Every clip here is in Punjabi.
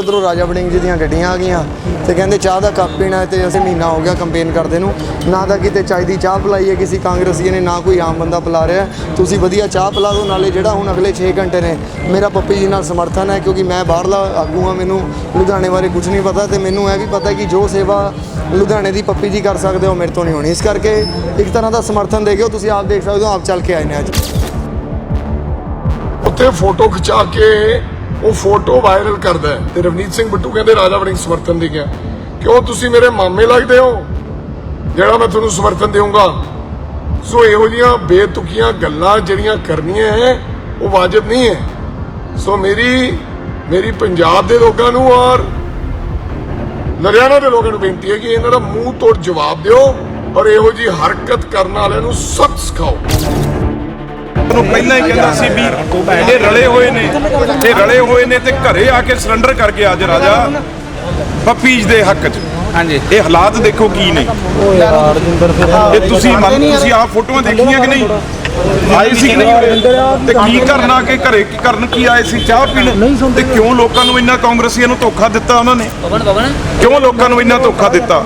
ਉਧਰੋਂ ਰਾਜਾ ਵੜਿੰਗ ਜੀ ਦੀਆਂ ਗੱਡੀਆਂ ਆ ਗਈਆਂ ਤੇ ਕਹਿੰਦੇ ਚਾਹ ਦਾ ਕੱਪ ਪੀਣਾ ਹੈ ਤੇ ਅਸੀਂ ਮਹੀਨਾ ਹੋ ਗਿਆ ਕੰਪੇਨ ਕਰਦੇ ਨੂੰ। ਨਾ ਤਾਂ ਕਿਤੇ ਚਾਹ ਦੀ ਚਾਹ ਪਿਲਾਈ ਹੈ ਕਿਸੇ ਕਾਂਗਰਸੀਏ ਨੇ, ਨਾ ਕੋਈ ਆਮ ਬੰਦਾ ਪਿਲਾ ਰਿਹਾ ਤੁਸੀਂ ਵਧੀਆ ਚਾਹ ਪਿਲਾ ਦਿਓ, ਨਾਲੇ ਜਿਹੜਾ ਹੁਣ ਅਗਲੇ 6 ਘੰਟੇ ਨੇ, ਮੇਰਾ ਪੱਪੀ ਜੀ ਨਾਲ ਸਮਰਥਨ ਹੈ ਕਿਉਂਕਿ ਮੈਂ ਬਾਹਰਲਾ ਆਗੂ ਹਾਂ, ਮੈਨੂੰ ਲੁਧਿਆਣੇ ਬਾਰੇ ਕੁਝ ਨਹੀਂ ਪਤਾ ਤੇ ਮੈਨੂੰ ਇਹ ਵੀ ਪਤਾ ਕਿ ਜੋ ਸੇਵਾ ਲੁਧਿਆਣੇ ਦੀ ਪੱਪੀ ਜੀ ਕਰ ਸਕਦੇ ਹੋ ਮੇਰੇ ਤੋਂ ਨਹੀਂ ਹੋਣੀ। ਇਸ ਕਰਕੇ ਇੱਕ ਤਰ੍ਹਾਂ ਦਾ ਸਮਰਥਨ ਦੇ ਗਿਓ ਤੁਸੀਂ ਆਪ ਦੇਖ ਸਕਦੇ ਹੋ, ਆਪ ਚੱਲ ਕੇ ਆਏ ਨੇ ਅੱਜ। ਉੱਥੇ ਫੋਟੋ ਖਿਚਾ ਕੇ ਉਹ ਫੋਟੋ ਵਾਇਰਲ ਕਰਦਾ ਹੈ ਤੇ ਰਵਨੀਤ ਸਿੰਘ ਬਿੱਟੂ ਕਹਿੰਦੇ, ਰਾਜਾ ਵੜਿੰਗ ਸਮਰਥਨ ਦੇ ਗਿਆ ਕਿਉਂ ਤੁਸੀਂ ਮੇਰੇ ਮਾਮੇ ਲੱਗਦੇ ਹੋ? ਜਿਹੜਾ ਮੈਂ ਤੁਹਾਨੂੰ ਸਮਰਥਨ ਦੇਵਾਂਗਾ ਸੋ ਇਹੋ ਜੀਆਂ ਬੇਤੁਕੀਆਂ ਗੱਲਾਂ ਜਿਹੜੀਆਂ ਕਰਨੀਆਂ ਹੈ, ਉਹ ਵਾਜਬ ਨਹੀਂ ਹੈ। ਸੋ ਮੇਰੀ ਮੇਰੀ ਪੰਜਾਬ ਦੇ ਲੋਕਾਂ ਨੂੰ ਔਰ ਲੁਧਿਆਣਾ ਦੇ ਲੋਕਾਂ ਨੂੰ ਬੇਨਤੀ ਹੈ ਕਿ ਇਹਨਾਂ ਦਾ ਮੂੰਹ ਤੋੜ ਜਵਾਬ ਦਿਓ ਔਰ ਇਹੋ ਜੀ ਹਰਕਤ ਕਰਨ ਵਾਲਿਆਂ ਨੂੰ ਸਖਤ ਸਿਖਾਓ। ਨੂੰ ਪਹਿਲਾਂ ਹੀ ਕਹਿੰਦਾ ਸੀ ਵੀ ਇਹ ਰਲੇ ਹੋਏ ਨੇ। ਇਹ ਰਲੇ ਹੋਏ ਨੇ ਤੇ ਘਰੇ ਆ ਕੇ ਸਰੈਂਡਰ ਕਰ ਗਿਆ ਅੱਜ ਰਾਜਾ ਪੱਪੀਜ ਦੇ ਹੱਕ 'ਚ। ਹਾਂਜੀ। ਇਹ ਹਾਲਾਤ ਦੇਖੋ ਕੀ ਨੇ। ਇਹ ਤੁਸੀਂ ਮੰਨ ਤੁਸੀਂ ਆਹ ਫੋਟੋਆਂ ਦੇਖੀਆਂ ਕਿ ਨਹੀਂ? ਆਏ ਸੀ ਕਿ ਨਹੀਂ? ਤੇ ਕੀ ਕਰਨਾ ਕਿ ਘਰੇ? ਕੀ ਕਰਨ ਕੀ ਆਏ ਸੀ? ਚਾਹ ਪੀਣ? ਤੇ ਕਿਉਂ ਲੋਕਾਂ ਨੂੰ ਇੰਨਾ ਕਾਂਗਰਸੀਆਂ ਨੂੰ ਧੋਖਾ ਦਿੱਤਾ ਉਹਨਾਂ ਨੇ? ਕਿਉਂ ਲੋਕਾਂ ਨੂੰ ਇੰਨਾ ਧੋਖਾ ਦਿੱਤਾ?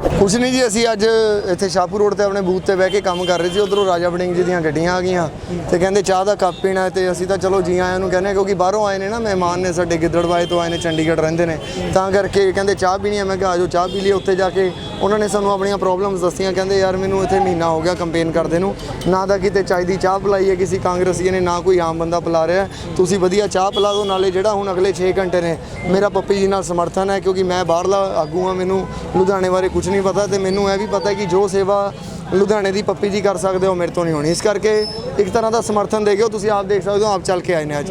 ਕੁਛ ਨਹੀਂ ਜੀ, ਅਸੀਂ ਅੱਜ ਇੱਥੇ ਸ਼ਾਹਪੁਰ ਰੋਡ ਤੇ ਆਪਣੇ ਬੂਥ ਤੇ ਬਹਿ ਕੇ ਕੰਮ ਕਰ ਰਹੇ ਸੀ। ਉਧਰੋਂ ਰਾਜਾ ਵੜਿੰਗ ਜੀ ਦੀਆਂ ਗੱਡੀਆਂ ਆ ਗਈਆਂ ਤੇ ਕਹਿੰਦੇ ਚਾਹ ਦਾ ਕੱਪ ਪੀਣਾ ਹੈ ਤੇ ਅਸੀਂ ਤਾਂ ਚਲੋ ਜੀ ਆਇਆਂ ਨੂੰ ਕਹਿੰਦੇ ਹਾਂ, ਕਿਉਂਕਿ ਬਾਹਰੋਂ ਆਏ ਨੇ ਨਾ ਮਹਿਮਾਨ ਨੇ ਸਾਡੇ ਗਿੱਦੜਵਾਏ ਤੋਂ ਆਏ ਨੇ, ਚੰਡੀਗੜ੍ਹ ਰਹਿੰਦੇ ਨੇ। ਤਾਂ ਕਰਕੇ ਕਹਿੰਦੇ ਚਾਹ ਪੀਣੀ ਹੈ ਮੈਂ ਕਿਹਾ ਆਜੋ ਚਾਹ ਪੀ ਲਈ ਉੱਥੇ ਜਾ ਕੇ। ਉਹਨਾਂ ਨੇ ਸਾਨੂੰ ਆਪਣੀਆਂ ਪ੍ਰੋਬਲਮਸ ਦੱਸੀਆਂ, ਕਹਿੰਦੇ ਯਾਰ ਮੈਨੂੰ ਇੱਥੇ ਮਹੀਨਾ ਹੋ ਗਿਆ ਕੰਪੇਨ ਕਰਦੇ ਨੂੰ। ਨਾ ਤਾਂ ਕਿਤੇ ਚਾਹ ਦੀ ਚਾਹ ਪਿਲਾਈ ਹੈ ਕਿਸੇ ਕਾਂਗਰਸੀਏ ਨੇ, ਨਾ ਕੋਈ ਆਮ ਬੰਦਾ ਪਿਲਾ ਰਿਹਾ। ਤੁਸੀਂ ਵਧੀਆ ਚਾਹ ਪਿਲਾ ਦਿਓ, ਨਾਲੇ ਜਿਹੜਾ ਹੁਣ ਅਗਲੇ 6 ਘੰਟੇ ਨੇ, ਮੇਰਾ ਪੱਪੀ ਜੀ ਨਾਲ ਸਮਰਥਨ ਹੈ, ਕਿਉਂਕਿ ਮੈਂ ਬਾਹਰਲਾ ਆਗੂ ਹਾਂ, ਮੈਨੂੰ ਲੁਧਿਆਣੇ ਬਾਰੇ ਕੁਝ ਨਹੀਂ ਪਤਾ ਤੇ ਮੈਨੂੰ ਇਹ ਵੀ ਪਤਾ ਕਿ ਜੋ ਸੇਵਾ ਲੁਧਿਆਣੇ ਦੀ ਪੱਪੀ ਜੀ ਕਰ ਸਕਦੇ ਹੋ ਮੇਰੇ ਤੋਂ ਨਹੀਂ ਹੋਣੀ। ਇਸ ਕਰਕੇ ਇੱਕ ਤਰ੍ਹਾਂ ਦਾ ਸਮਰਥਨ ਦੇ ਗਿਓ ਤੁਸੀਂ ਆਪ ਦੇਖ ਸਕਦੇ ਹੋ ਆਪ ਚੱਲ ਕੇ ਆਏ ਨੇ ਅੱਜ।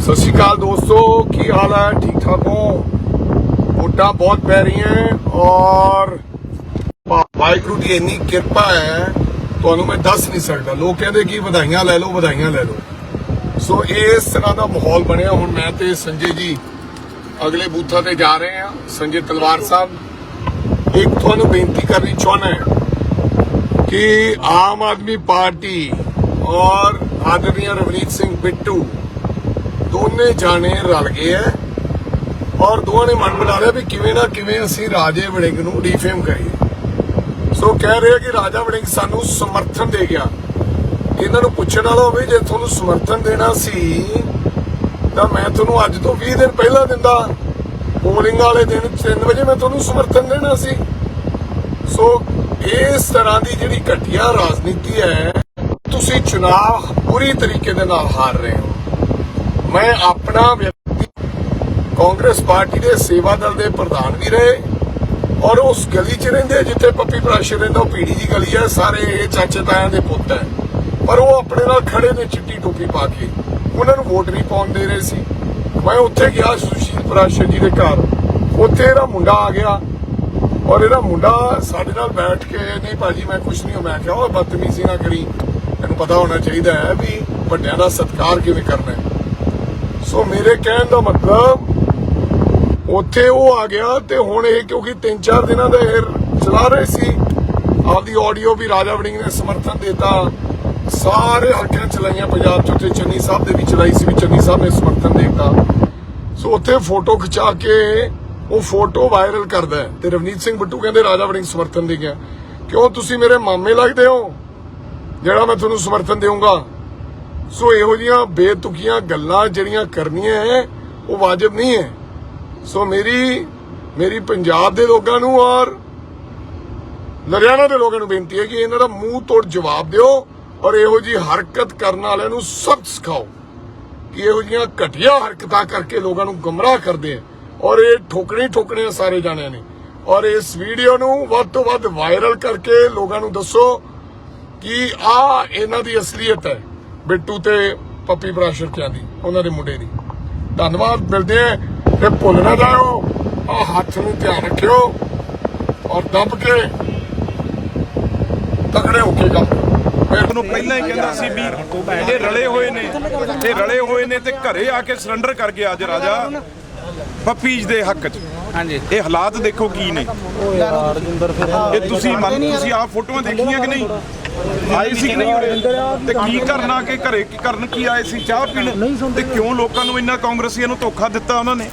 ਸਤਿ ਸ਼੍ਰੀ ਅਕਾਲ ਦੋਸਤੋ ਕੀ ਹਾਲ ਹੈ? ਠੀਕ ਠਾਕ ਹੋ? ਵੋਟਾਂ ਬਹੁਤ ਪੈ ਰਹੀਆਂ ਔਰ ਵਾਹਿਗੁਰੂ ਦੀ ਇੰਨੀ ਕਿਰਪਾ ਹੈ ਤੁਹਾਨੂੰ ਮੈਂ ਦੱਸ ਨਹੀਂ ਸਕਦਾ। ਲੋਕ ਕਹਿੰਦੇ ਕਿ ਵਧਾਈਆਂ ਲੈ ਲਓ ਵਧਾਈਆਂ ਲੈ ਲਓ। ਸੋ ਇਸ ਤਰ੍ਹਾਂ ਦਾ ਮਾਹੌਲ ਬਣਿਆ। ਹੁਣ ਮੈਂ ਤੇ ਸੰਜੇ ਜੀ ਅਗਲੇ ਬੂਥਾਂ ਤੇ ਜਾ ਰਹੇ ਹਾਂ। ਸੰਜੇ ਤਲਵਾਰ ਸਾਹਿਬ, ਇੱਕ ਤੁਹਾਨੂੰ ਬੇਨਤੀ ਕਰਨੀ ਚਾਹੁੰਦਾ ਹਾਂ ਕਿ ਆਮ ਆਦਮੀ ਪਾਰਟੀ ਔਰ ਆਦਰਨੀय ਰਵਨੀਤ ਸਿੰਘ ਬਿੱਟੂ ਦੋਨੇ ਜਾਣੇ ਰਲ ਗਏ ਐ ਔਰ ਦੋਵਾਂ ਨੇ ਮਨ ਬਣਾ ਲਿਆ ਵੀ ਕਿਵੇਂ ਨਾ ਕਿਵੇਂ ਅਸੀਂ ਰਾਜੇ ਵੜਿੰਗ ਨੂੰ ਡੀਫੇਮ ਕਰੀਏ। ਸੋ ਕਹਿ ਰਹੇ ਕਿ ਰਾਜਾ ਵੜਿੰਗ ਸਾਨੂੰ ਸਮਰਥਨ ਦੇ ਗਿਆ। ਇਹਨਾਂ ਨੂੰ ਪੁੱਛਣ ਵਾਲਾ ਹੋਵੇ ਜੇ ਤੁਹਾਨੂੰ ਸਮਰਥਨ ਦੇਣਾ ਸੀ, ਤਾਂ ਮੈਂ ਤੁਹਾਨੂੰ ਅੱਜ ਤੋਂ 20 ਦਿਨ ਪਹਿਲਾਂ ਦਿੰਦਾ। ਪੋਲਿੰਗ ਵਾਲੇ ਦਿਨ 3 ਵਜੇ ਮੈਂ ਤੁਹਾਨੂੰ ਸਮਰਥਨ ਦੇਣਾ ਸੀ। ਸੋ ਇਸ ਤਰ੍ਹਾਂ ਦੀ ਜਿਹੜੀ ਘਟੀਆ ਰਾਜਨੀਤੀ ਹੈ, ਤੁਸੀਂ ਚੁਣਾਵ ਪੂਰੀ ਤਰੀਕੇ ਦੇ ਨਾਲ ਹਾਰ ਰਹੇ ਹੋ। ਮੈਂ ਆਪਣਾ ਵਿਅਕਤੀ ਕਾਂਗਰਸ ਪਾਰਟੀ ਦੇ ਸੇਵਾ ਦਲ ਦੇ ਪ੍ਰਧਾਨ ਵੀ ਰਹੇ ਔਰ ਉਸ ਗਲੀ 'ਚ ਰਹਿੰਦੇ, ਜਿੱਥੇ ਪੱਪੀ ਪ੍ਰਾਸ਼ਰ ਰਹਿੰਦਾ ਉਹ ਪੀੜੀ ਦੀ ਗਲੀ ਹੈ, ਸਾਰੇ ਇਹ ਚਾਚੇ ਤਾਇਆਂ ਦੇ ਪੁੱਤ ਹੈ। ਪਰ ਉਹ ਆਪਣੇ ਨਾਲ ਖੜੇ ਨੇ ਚਿੱਟੀ ਟੋਪੀ ਪਾ ਕੇ। ਉਹਨਾਂ ਨੂੰ ਵੋਟ ਨਹੀਂ ਪਾਉਣ ਦੇ ਰਹੇ ਸੀ। ਮੈਂ ਉੱਥੇ ਗਿਆ ਸੁਸ਼ੀਲ ਪ੍ਰਾਸ਼ਰ ਜੀ ਦੇ ਘਰ। ਉੱਥੇ ਇਹਦਾ ਮੁੰਡਾ ਆ ਗਿਆ। ਔਰ ਇਹਦਾ ਮੁੰਡਾ ਸਾਡੇ ਨਾਲ ਬੈਠ ਕੇ ਨਹੀਂ ਭਾਜੀ, ਮੈਂ ਕੁਛ ਨਹੀਂ ਮੈਂ ਕਿਹਾ ਉਹ ਬਦਤਮੀਜ਼ੀ ਨਾ ਕਰੀ। ਤੈਨੂੰ ਪਤਾ ਹੋਣਾ ਚਾਹੀਦਾ ਹੈ ਵੀ ਵੱਡਿਆਂ ਦਾ ਸਤਿਕਾਰ ਕਿਵੇਂ ਕਰਨਾ ਹੈ? ਸੋ ਮੇਰੇ ਕਹਿਣ ਦਾ ਮਤਲਬ, ਉੱਥੇ ਉਹ ਆ ਗਿਆ ਤੇ ਹੁਣ ਇਹ ਕਿਉਂਕਿ 3-4 ਦਿਨਾਂ ਦਾ ਇਹ ਚਲਾ ਰਹੇ ਸੀ, ਆਪਦੀ ਆਡੀਓ ਵੀ ਰਾਜਾ ਵੜਿੰਗ ਨੇ ਸਮਰਥਨ ਦਿੱਤਾ। ਸਾਰੇ ਹਲਕਿਆਂ ਚਲਾਈਆਂ, ਪੰਜਾਬ ਚ ਉੱਥੇ ਚੰਨੀ ਸਾਹਿਬ ਦੇ ਵੀ ਚਲਾਈ ਸੀ ਵੀ ਚੰਨੀ ਸਾਹਿਬ ਨੇ ਸਮਰਥਨ ਦਿੱਤਾ। ਸੋ ਉੱਥੇ ਫੋਟੋ ਖਿਚਾ ਕੇ ਉਹ ਫੋਟੋ ਵਾਇਰਲ ਕਰਦਾ ਤੇ ਰਵਨੀਤ ਸਿੰਘ ਬਿੱਟੂ ਕਹਿੰਦੇ, ਰਾਜਾ ਵੜਿੰਗ ਸਮਰਥਨ ਦੇ ਗਿਆ। ਕਿਉਂ ਤੁਸੀਂ ਮੇਰੇ ਮਾਮੇ ਲੱਗਦੇ ਹੋ? ਜਿਹੜਾ ਮੈਂ ਤੁਹਾਨੂੰ ਸਮਰਥਨ ਦੇਵਾਂਗਾ ਸੋ ਇਹੋ ਜੀਆਂ ਬੇਤੁਕੀਆਂ ਗੱਲਾਂ ਜਿਹੜੀਆਂ ਕਰਨੀਆਂ ਹੈ, ਉਹ ਵਾਜਬ ਨਹੀਂ ਹੈ। ਸੋ ਮੇਰੀ ਮੇਰੀ ਪੰਜਾਬ ਦੇ ਲੋਕਾਂ ਨੂੰ ਔਰ ਲੁਧਿਆਣਾ ਦੇ ਲੋਕਾਂ ਨੂੰ ਬੇਨਤੀ ਹੈ ਕਿ ਇਹਨਾਂ ਦਾ ਮੂੰਹ ਤੋੜ ਜਵਾਬ ਦਿਓ। ਔਰ ਇਹੋ ਜੀ ਹਰਕਤ ਕਰਨ ਵਾਲਿਆਂ ਨੂੰ ਸਖਤ ਸਿਖਾਓ ਕਿ ਇਹੋ ਜੀਆਂ ਘਟੀਆ ਹਰਕਤਾਂ ਕਰਕੇ ਲੋਕਾਂ ਨੂੰ ਗਮਰਾਹ ਕਰਦੇ ਆ। ਔਰ ਇਹ ਠੋਕਣੀ ਠੋਕਣੇ ਸਾਰੇ ਜਾਣਿਆਂ ਨੇ। ਔਰ ਇਸ ਵੀਡੀਓ ਨੂੰ ਵੱਧ ਤੋਂ ਵੱਧ ਵਾਇਰਲ ਕਰਕੇ ਲੋਕਾਂ ਨੂੰ ਦੱਸੋ ਕਿ ਆ ਇਹਨਾਂ ਦੀ ਅਸਲੀਅਤ ਹੈ ਬਿੱਟੂ ਤੇ ਪੱਪੀ ਬਰਾਸ਼ਰਕਿਆਂ ਦੀ, ਉਹਨਾਂ ਦੇ ਮੁੰਡੇ ਦੀ। ਧੰਨਵਾਦ, ਮਿਲਦੇ ਆ ਤੇ ਭੁੱਲ ਨਾ ਜਾਓ ਆ ਹੱਥ ਨੂੰ ਧਿਆਨ ਰੱਖਿਓ ਔਰ ਦੱਬ ਕੇ ਤਕੜੇ ਹੋ ਕੇ ਕੰਮ ਫਿਰ ਨੂੰ ਪਹਿਲਾਂ ਹੀ ਕਹਿੰਦਾ ਸੀ ਵੀ ਇਹ ਰਲੇ ਹੋਏ ਨੇ ਇਹ ਰਲੇ ਹੋਏ ਨੇ ਤੇ ਘਰੇ ਆ ਕੇ ਸਰੈਂਡਰ ਕਰ ਗਿਆ ਅੱਜ ਰਾਜਾ ਪੱਪੀਜ ਦੇ ਹੱਕ 'ਚ। ਹਾਂਜੀ। ਇਹ ਹਾਲਾਤ ਦੇਖੋ ਕੀ ਨੇ। ਇਹ ਤੁਸੀਂ ਮੰਨ ਤੁਸੀਂ ਆਹ ਫੋਟੋਆਂ ਦੇਖੀਆਂ ਕਿ ਨਹੀਂ? ਆਏ ਸੀ ਕਿ ਨਹੀਂ ਉਰੇ? ਤੇ ਕੀ ਕਰਨਾ ਕਿ ਘਰੇ ਕੀ ਕਰਨ ਕੀ ਆਏ ਸੀ? ਚਾਹ ਪੀਣ? ਤੇ ਕਿਉਂ ਲੋਕਾਂ ਨੂੰ ਇੰਨਾ ਕਾਂਗਰਸੀਆਂ ਨੂੰ ਧੋਖਾ ਦਿੱਤਾ ਉਹਨਾਂ ਨੇ?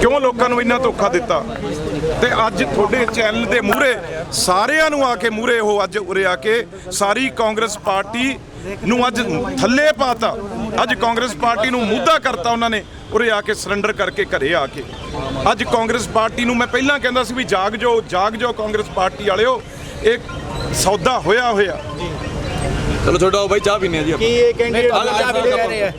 ਕਿਉਂ ਲੋਕਾਂ ਨੂੰ ਇੰਨਾ ਧੋਖਾ ਦਿੱਤਾ? ਤੇ ਅੱਜ ਤੁਹਾਡੇ ਚੈਨਲ ਦੇ ਮੂਹਰੇ ਸਾਰਿਆਂ ਨੂੰ ਆ ਕੇ ਮੂਹਰੇ ਉਹ ਅੱਜ ਉਰੇ ਆ ਕੇ ਸਾਰੀ ਕਾਂਗਰਸ ਪਾਰਟੀ ਨੂੰ ਅੱਜ ਥੱਲੇ ਪਾਤਾ। ਅੱਜ ਕਾਂਗਰਸ ਪਾਰਟੀ ਨੂੰ ਮੁੱਦਾ ਕਰਤਾ ਉਹਨਾਂ ਨੇ ਉਰੇ ਆ ਕੇ ਸਰੈਂਡਰ ਕਰਕੇ ਘਰੇ ਆ ਕੇ। ਅੱਜ ਕਾਂਗਰਸ ਪਾਰਟੀ ਨੂੰ ਮੈਂ ਪਹਿਲਾਂ ਕਹਿੰਦਾ ਸੀ ਵੀ ਜਾਗ ਜਾਓ ਜਾਗ ਜਾਓ ਕਾਂਗਰਸ ਪਾਰਟੀ ਵਾਲਿਓ। ਇਹ ਸੌਦਾ ਹੋਇਆ ਹੋਇਆ। ਚਲੋ ਛੋਟਾ ਬਾਈ ਚਾਹ ਪੀਨੇ ਆ ਜੀ ਆਪਾਂ। ਕੀ ਇਹ ਕੈਂਡੀਡੇਟ ਚਾਹ ਪੀ ਲੈ ਰਹੇ ਆ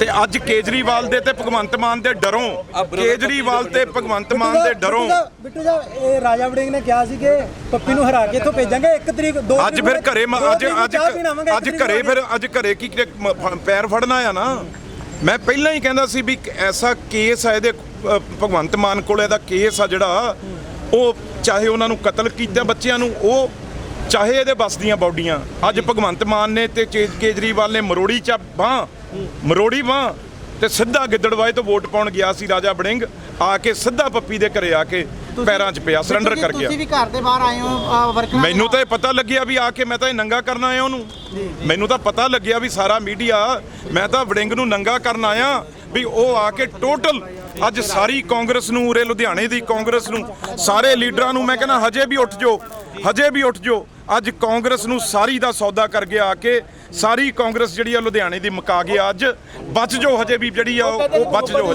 ਤੇ ਅੱਜ ਕੇਜਰੀਵਾਲ ਦੇ ਤੇ ਭਗਵੰਤ ਮਾਨ ਦੇ ਡਰੋਂ। ਕੇਜਰੀਵਾਲ ਤੇ ਭਗਵੰਤ ਮਾਨ ਦੇ ਡਰੋਂ। ਬਿੱਟੂ ਜਾ ਇਹ ਰਾਜਾ ਵੜਿੰਗ ਨੇ ਕਿਹਾ ਸੀ ਕਿ ਪੱਪੀ ਨੂੰ ਹਰਾ ਕੇ ਇੱਥੋਂ ਭੇਜਾਂਗੇ। ਇੱਕ ਤਰੀਕ ਦੋ ਅੱਜ ਤਰੀਕ ਫਿਰ ਘਰੇ ਮ- ਅੱਜ ਅੱਜ ਅੱਜ ਘਰੇ ਫਿਰ ਅੱਜ ਘਰੇ ਕੀ ਕੀ ਮ- ਫ- ਪੈਰ ਫੜਨਾ ਆ ਨਾ? ਮੈਂ ਪਹਿਲਾਂ ਹੀ ਕਹਿੰਦਾ ਸੀ ਵੀ ਇੱਕ ਐਸਾ ਕੇਸ ਆ ਇਹਦੇ ਅ, ਭਗਵੰਤ ਮਾਨ ਕੋਲ ਇਹਦਾ ਕੇਸ ਆ ਜਿਹੜਾ ਉਹ ਚਾਹੇ ਉਹਨਾਂ ਨੂੰ ਕਤਲ ਕੀਤਾ ਬੱਚਿਆਂ ਨੂੰ ਉਹ ਚਾਹੇ ਇਹਦੇ ਬਸ ਦੀਆਂ ਬੌਡੀਆਂ। ਅੱਜ ਭਗਵੰਤ ਮਾਨ ਨੇ ਤੇ ਕੇਜਰੀਵਾਲ ਨੇ ਮਰੋੜੀ ਚ ਬਾਹ। ਮਰੋੜੀ ਬਾਹ ਤੇ ਸਿੱਧਾ ਗਿੱਦੜਵਾਏ ਤੋਂ ਵੋਟ ਪਾਉਣ ਗਿਆ ਸੀ ਰਾਜਾ ਵੜਿੰਗ। ਆ ਕੇ ਸਿੱਧਾ ਪੱਪੀ ਦੇ ਘਰੇ ਆ ਕੇ ਪੈਰਾਂ 'ਚ ਪਿਆ ਸਰੈਂਡਰ ਕਰ ਗਿਆ ਤੁਸੀਂ ਵੀ ਘਰ ਦੇ ਬਾਹਰ ਆਏ ਹੋ ਵਰਕਰਾਂ ਮੈਨੂੰ ਤਾਂ ਇਹ ਪਤਾ ਲੱਗਿਆ ਵੀ ਆ ਕੇ ਮੈਂ ਤਾਂ ਇਹ ਨੰਗਾ ਕਰਨ ਆਇਆ ਉਹਨੂੰ। ਮੈਨੂੰ ਤਾਂ ਪਤਾ ਲੱਗਿਆ ਵੀ ਸਾਰਾ ਮੀਡੀਆ ਮੈਂ ਤਾਂ ਵੜਿੰਗ ਨੂੰ ਨੰਗਾ ਕਰਨ ਆਇਆ ਵੀ ਉਹ ਆ ਕੇ ਟੋਟਲ ਅੱਜ ਸਾਰੀ ਕਾਂਗਰਸ ਨੂੰ ਉਰੇ ਲੁਧਿਆਣੇ ਦੀ ਕਾਂਗਰਸ ਨੂੰ ਸਾਰੇ ਲੀਡਰਾਂ ਨੂੰ ਮੈਂ ਕਹਿੰਦਾ ਹਜੇ ਵੀ ਉੱਠ ਜਾਓ ਹਜੇ ਵੀ ਉੱਠ ਜਾਓ। ਅੱਜ ਕਾਂਗਰਸ ਨੂੰ ਸਾਰੀ ਦਾ ਸੌਦਾ ਕਰ ਗਿਆ ਆ ਕੇ ਸਾਰੀ ਕਾਂਗਰਸ ਜਿਹੜੀ ਆ ਲੁਧਿਆਣੇ ਦੀ ਮੁਕਾ ਗਿਆ ਅੱਜ ਬਚ ਜੋ ਹਜੇ ਵੀ ਜਿਹੜੀ ਆ, ਉਹ ਉਹ ਬਚ ਜਾਓ